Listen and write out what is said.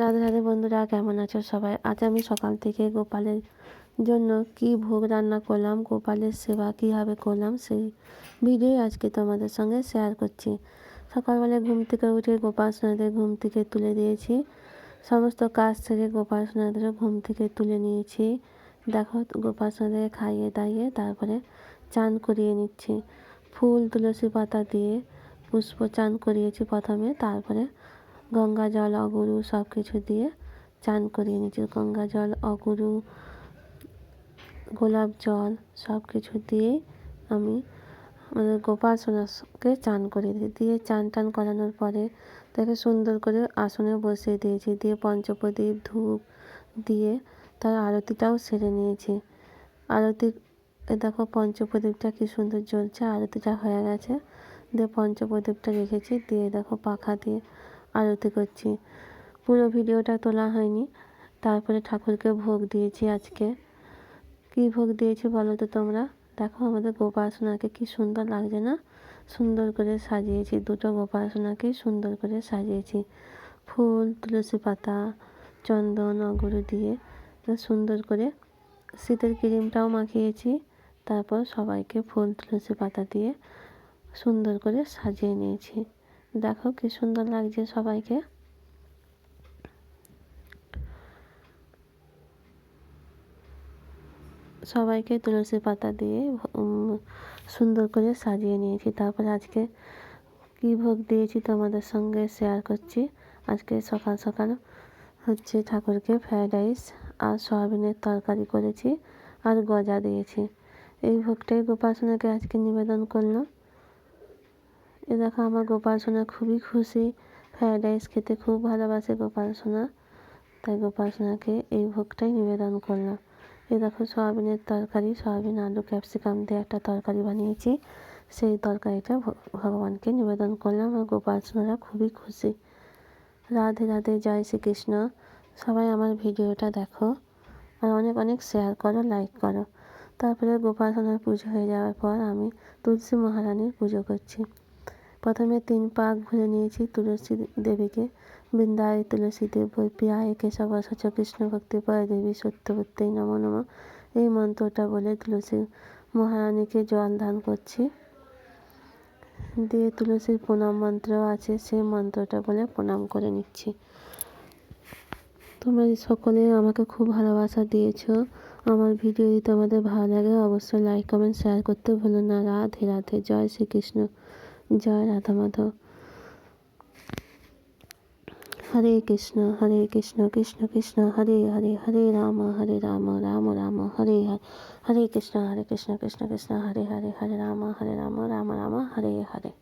রাধে রাধে বন্ধুরা, কেমন আছো সবাই? আজ আমি সকাল থেকে গোপালের জন্য কি ভোগ রান্না করলাম, গোপালের সেবা কীভাবে করলাম, সেই ভিডিও আজকে তোমাদের সঙ্গে শেয়ার করছি। সকালবেলা ঘুম থেকে উঠে গোপাল সোনাদের ঘুম থেকে তুলে দিয়েছি। সমস্ত কাজ সেরে গোপাল সোনাদেরও ঘুম থেকে তুলে নিয়েছি। দেখো, গোপাল সোনাদের খাইয়ে দাইয়ে তারপরে চান করিয়ে নিচ্ছি। ফুল, তুলসী পাতা দিয়ে পুষ্প চান করিয়েছি প্রথমে, তারপরে গঙ্গা জল অগুরু সব কিছু দিয়ে চান করিয়ে নিয়েছি গঙ্গা জল, অগুরু, গোলাপ জল সব কিছু দিয়ে আমি মানে গোপাল সোনাকে চান করে দিই দিয়ে চান টান করানোর পরে তাকে সুন্দর করে আসনে বসিয়ে দিয়েছি। দিয়ে পঞ্চপ্রদীপ, ধূপ দিয়ে তার আরতিটাও সেরে নিয়েছি। আরতি দেখো পঞ্চপ্রদীপটা কী সুন্দর জ্বলছে, আরতিটা হয়ে গেছে। দিয়ে পঞ্চপ্রদীপটা রেখেছি। দিয়ে দেখো পাখা দিয়ে আরতি করছি। পুরো ভিডিওটা তোলা হয়নি। তারপরে ঠাকুরকে ভোগ দিয়েছি আজকে। কি ভোগ দিয়েছি বলো তো তোমরা? দেখো আমাদের গোপাসনাকে কি সুন্দর লাগছে না? সুন্দর করে সাজিয়েছি। দুটো গোপাসনাকে সুন্দর করে সাজিয়েছি। ফুল, তুলসী পাতা, চন্দন অগুরু দিয়ে সুন্দর করে শীতের ক্রিমটাও মাখিয়েছি। তারপর সবাইকে ফুল, তুলসী পাতা দিয়ে সুন্দর করে সাজিয়ে নিয়েছি। দেখো কি সুন্দর লাগছে সবাইকে। সবাইকে তুলসী পাতা দিয়ে সুন্দর করে সাজিয়ে নিয়েছি। তারপর আজকে কী ভোগ দিয়েছি তোমাদের সঙ্গে শেয়ার করছি। আজকে সকাল সকাল হচ্ছে ঠাকুরকে ফ্রায়েড রাইস আর সয়াবিনের তরকারি করেছি আর গজা দিয়েছি। এই ভোগটাই গোপাসনাকে আজকে নিবেদন করলাম এ দেখো আমার গোপাল সোনা খুবই খুশি। ফ্রায়েড রাইস খেতে খুব ভালোবাসে গোপাল সোনা। তাই গোপাল সোনাকে এই ভোগটাই নিবেদন করলাম। এ দেখো সয়াবিনের তরকারি, সয়াবিন, আলু, ক্যাপসিকাম দিয়ে একটা তরকারি বানিয়েছি। সেই তরকারিটা ভগবানকে নিবেদন করলাম আর গোপাল সোনারা খুবই খুশি। রাধে রাধে, জয় শ্রীকৃষ্ণ। সবাই আমার ভিডিওটা দেখো আর অনেক অনেক শেয়ার করো লাইক করো। তারপরে গোপাল সোনার পুজো হয়ে যাওয়ার পর আমি তুলসী মহারানীর পুজো করছি। প্রথমে তিন পাক ঘুরে নিয়েছি তুলসী দেবীকে। বৃন্দায় তুলসী দেব প্রিয়ায় কেশব সচ কৃষ্ণ ভক্তি, পায় দেবী সত্যবতী নম নম। এই মন্ত্রটা বলে তুলসী মহারানীকে জল দান করছি। দিয়ে তুলসীর প্রণাম মন্ত্র আছে সেই মন্ত্রটা বলে প্রণাম করে নিচ্ছি। তোমরা সকলে আমাকে খুব ভালোবাসা দিয়েছ, আমার ভিডিও যদি তোমাদের ভালো লাগে, অবশ্যই লাইক কমেন্ট শেয়ার করতে ভুলো না। রাধে রাধে, জয় শ্রীকৃষ্ণ। জয় রাধা মাধব হরে কৃষ্ণ হরে কৃষ্ণ কৃষ্ণ কৃষ্ণ, হরে হরে হরে রাম হরে রাম রাম রাম, হরে হরে হরে কৃষ্ণ হরে কৃষ্ণ কৃষ্ণ কৃষ্ণ, হরে হরে হরে রাম হরে রাম রাম রাম, হরে হরে।